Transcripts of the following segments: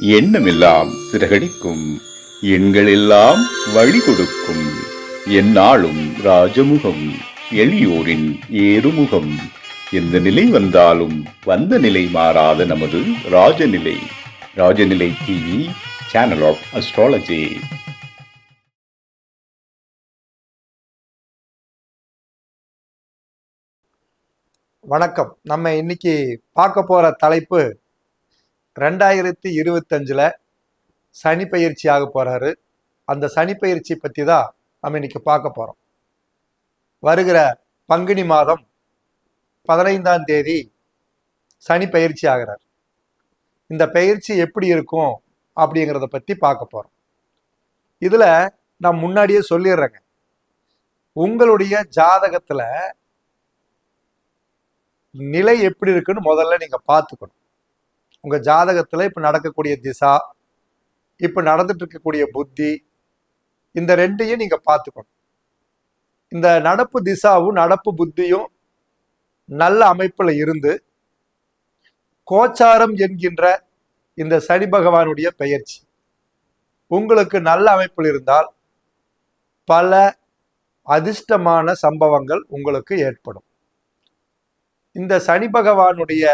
எண்ணமெல்லாம் சிறகடிக்கும். எண்களெல்லாம் வழி கொடுக்கும் எந்நாளும் ராஜமுகம் எளியோரின் ஏறுமுகம். எந்த நிலை வந்தாலும் வந்த நிலை மாறாத நமது Rajanilai. Rajanilai TV channel of astrology வணக்கம். நம்ம இன்னைக்கு பார்க்க போற தலைப்பு ரெண்டாயிரத்தி இருபத்தஞ்சில் சனி பயிற்சி ஆக போகிறாரு அந்த சனி பயிற்சி பற்றி தான் நம்ம இன்னைக்கு பார்க்க போகிறோம் வருகிற பங்குனி மாதம் பதினைந்தாம் தேதி சனி பயிற்சி ஆகிறார். இந்த பயிற்சி எப்படி இருக்கும் அப்படிங்கிறத பற்றி பார்க்க போகிறோம் இதில் நான் முன்னாடியே சொல்லிடுறேங்க. உங்களுடைய ஜாதகத்தில் நிலை எப்படி இருக்குன்னு முதல்ல நீங்கள் பார்த்துக்கணும். உங்கள் ஜாதகத்தில் இப்போ நடக்கக்கூடிய திசா இப்போ நடந்துட்டு இருக்கக்கூடிய புத்தி இந்த ரெண்டையும் நீங்கள் பார்த்துக்கணும். இந்த நடப்பு திசாவும் நடப்பு புத்தியும் நல்ல அமைப்பில் இருந்து கோச்சாரம் என்கின்ற இந்த சனி பகவானுடைய பெயர்ச்சி. உங்களுக்கு நல்ல அமைப்பில் இருந்தால் பல அதிர்ஷ்டமான சம்பவங்கள் உங்களுக்கு ஏற்படும். இந்த சனி பகவானுடைய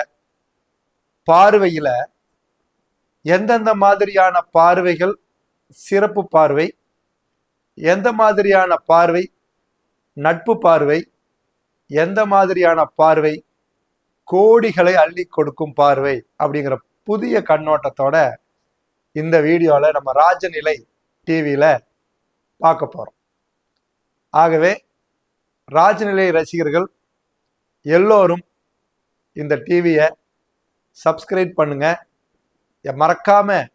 பார்வையில எந்தெந்த மாதிரியான பார்வைகள் சிறப்பு பார்வை எந்த மாதிரியான பார்வை நட்பு பார்வை எந்த மாதிரியான பார்வை கோடிகளை அள்ளி கொடுக்கும் பார்வை அப்படிங்கிற புதிய கண்ணோட்டத்தோட இந்த வீடியோவில் நம்ம ராஜநிலை டிவியில் பார்க்க போகிறோம் ஆகவே ராஜநிலை ரசிகர்கள் எல்லோரும் இந்த டிவியை சப்ஸ்கிரைப் பண்ணுங்க. எ- மறக்காம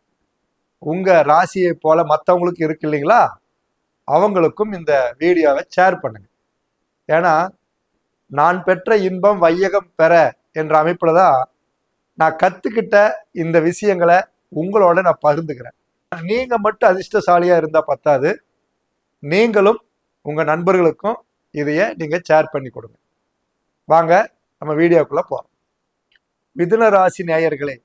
உங்க ராசியை போல மற்றவங்களுக்கு இருக்கு இல்லைங்களா? அவங்களுக்கும் இந்த வீடியோவை ஷேர் பண்ணுங்க. ஏன்னா நான் பெற்ற இன்பம் வையகம் பெற என்ற அமைப்புல தான் நான் கத்துக்கிட்ட இந்த விஷயங்களை உங்களோட நான் பகிர்ந்துக்கிறேன். நீங்க மட்டும் அதிர்ஷ்டசாலியா இருந்தா பத்தாது. நீங்களும் உங்க நண்பர்களுக்கும் இதைய நீங்க ஷேர் பண்ணி கொடுங்க. வாங்க நம்ம வீடியோக்குள்ள போறோம். மிதுன ராசி நேயர்களே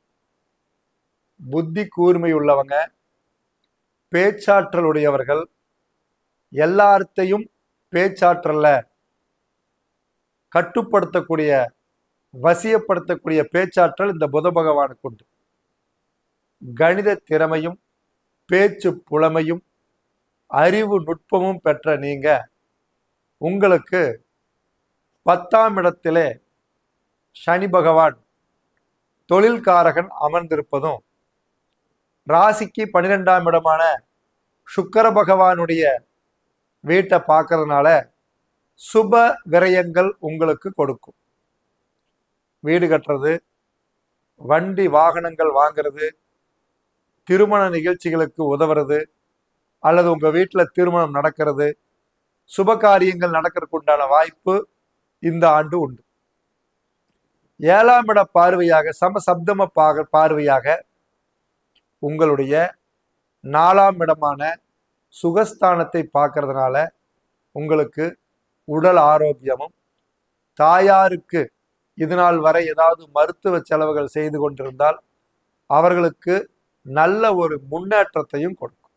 புத்தி கூர்மை உள்ளவங்க பேச்சாற்றல் உடையவர்கள் எல்லார்த்தையும் பேச்சாற்றல்ல கட்டுப்படுத்தக்கூடிய வசியப்படுத்தக்கூடிய பேச்சாற்றல் இந்த புத பகவானுக்கு உண்டு. கணித திறமையும் பேச்சு புலமையும் அறிவு நுட்பமும் பெற்ற நீங்க உங்களுக்கு பத்தாம் இடத்திலே சனி பகவான் தொழில்காரகன் அமர்ந்திருப்பதும் ராசிக்கு பன்னிரெண்டாம் இடமான சுக்கர பகவானுடைய வீட்டை பார்க்கறதுனால சுப விரயங்கள் உங்களுக்கு கொடுக்கும். வீடு கட்டுறது வண்டி வாகனங்கள் வாங்குறது திருமண நிகழ்ச்சிகளுக்கு உதவுறது அல்லது உங்கள் வீட்டில் திருமணம் நடக்கிறது சுப காரியங்கள் நடக்கிறதுக்கு உண்டான வாய்ப்பு இந்த ஆண்டு உண்டு. ஏழாம் இட பார்வையாக சமசப்தம பாக பார்வையாக உங்களுடைய நாலாம் இடமான சுகஸ்தானத்தை பார்க்கறதுனால உங்களுக்கு உடல் ஆரோக்கியமும் தாயாருக்கு இது நாள் வரை ஏதாவது மருத்துவ செலவுகள் செய்து கொண்டிருந்தால் அவர்களுக்கு நல்ல ஒரு முன்னேற்றத்தையும் கொடுக்கும்.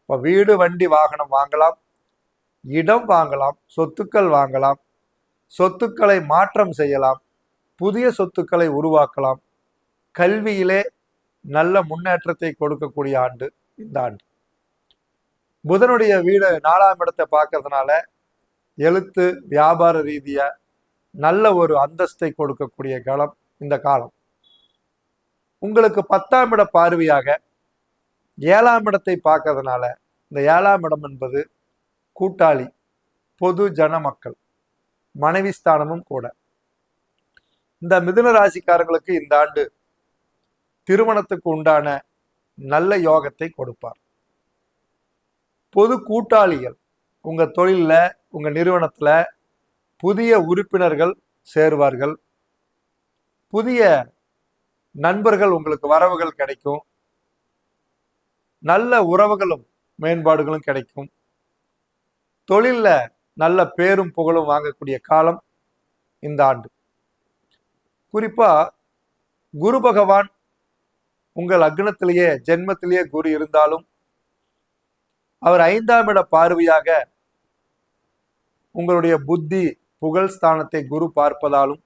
இப்போ வீடு வண்டி வாகனம் வாங்கலாம் இடம் வாங்கலாம் சொத்துக்கள் வாங்கலாம் சொத்துக்களை மாற்றம் செய்யலாம் புதிய சொத்துக்களை உருவாக்கலாம். கல்வியிலே நல்ல முன்னேற்றத்தை கொடுக்கக்கூடிய ஆண்டு இந்த ஆண்டு. புதனுடைய வீடு நாலாம் இடத்தை பார்க்கறதுனால எழுத்து வியாபார ரீதியாக நல்ல ஒரு அந்தஸ்தை கொடுக்கக்கூடிய காலம் இந்த காலம். உங்களுக்கு பத்தாம் இட பார்வையாக ஏழாம் இடத்தை பார்க்கறதுனால இந்த ஏழாம் இடம் என்பது கூட்டாளி பொது ஜன மக்கள் மனைவி ஸ்தானமும் கூட. இந்த மிதுன ராசிக்காரங்களுக்கு இந்த ஆண்டு திருமணத்துக்கு உண்டான நல்ல யோகத்தை கொடுப்பார். பொது கூட்டாளிகள் உங்க தொழிலில் உங்க நிறுவனத்துல புதிய உறுப்பினர்கள் சேருவார்கள். புதிய நண்பர்கள் உங்களுக்கு வரவுகள் கிடைக்கும். நல்ல உறவுகளும் மேம்பாடுகளும் கிடைக்கும். தொழிலில் நல்ல பேரும் புகழும் வாங்கக்கூடிய காலம் இந்த ஆண்டு. குறிப்பா குரு பகவான் உங்கள் அக்னத்திலேயே ஜென்மத்திலேயே குரு இருந்தாலும் அவர் ஐந்தாம் இட பார்வையாக உங்களுடைய புத்தி புகழ் ஸ்தானத்தை குரு பார்ப்பதாலும்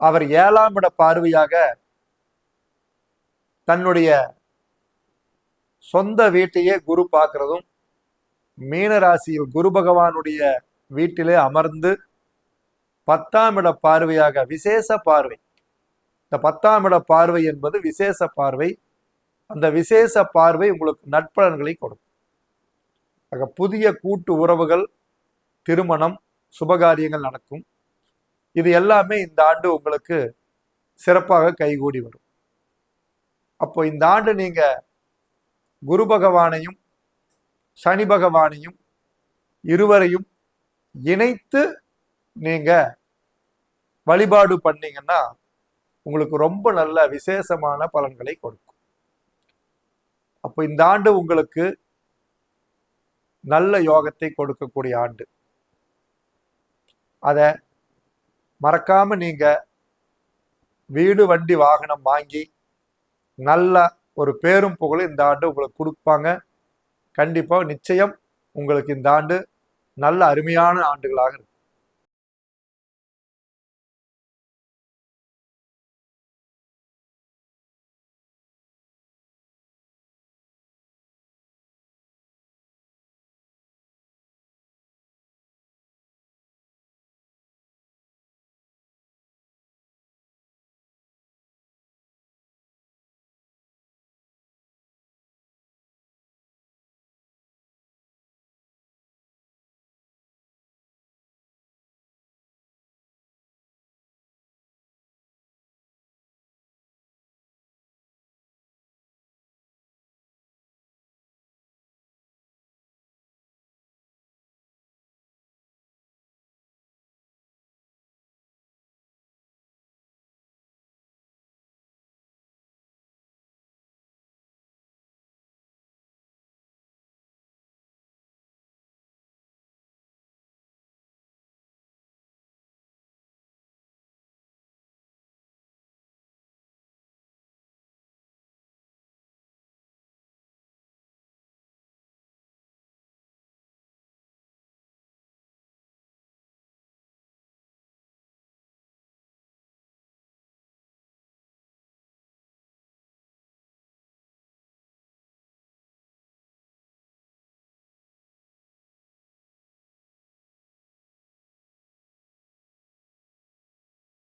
அவர் ஏழாம் இட பார்வையாக தன்னுடைய சொந்த வீட்டையே குரு பார்க்கிறதும் மீனராசியில் குரு பகவானுடைய வீட்டிலே அமர்ந்து பத்தாம் இட பார்வையாக விசேஷ பார்வை. இந்த பத்தாம் இட பார்வை என்பது விசேஷ பார்வை. அந்த விசேஷ பார்வை உங்களுக்கு நட்பலன்களை கொடுக்கும். ஆக புதிய கூட்டு உறவுகள் திருமணம் சுபகாரியங்கள் நடக்கும். இது எல்லாமே இந்த ஆண்டு உங்களுக்கு சிறப்பாக கைகூடி வரும். அப்போ இந்த ஆண்டு நீங்க குரு பகவானையும் சனி பகவானையும் இருவரையும் இணைத்து நீங்க வழிபாடு பண்ணீங்கன்னா உங்களுக்கு ரொம்ப நல்ல விசேஷமான பலன்களை கொடுக்கும். அப்போ இந்த ஆண்டு உங்களுக்கு நல்ல யோகத்தை கொடுக்கக்கூடிய ஆண்டு. அதை மறக்காம நீங்க வீடு வண்டி வாகனம் வாங்கி நல்ல ஒரு பேரும் புகழும் இந்த ஆண்டு உங்களுக்கு கொடுப்பாங்க. கண்டிப்பா நிச்சயம் உங்களுக்கு இந்த ஆண்டு நல்ல அருமையான ஆண்டுகளாக இருக்கும்.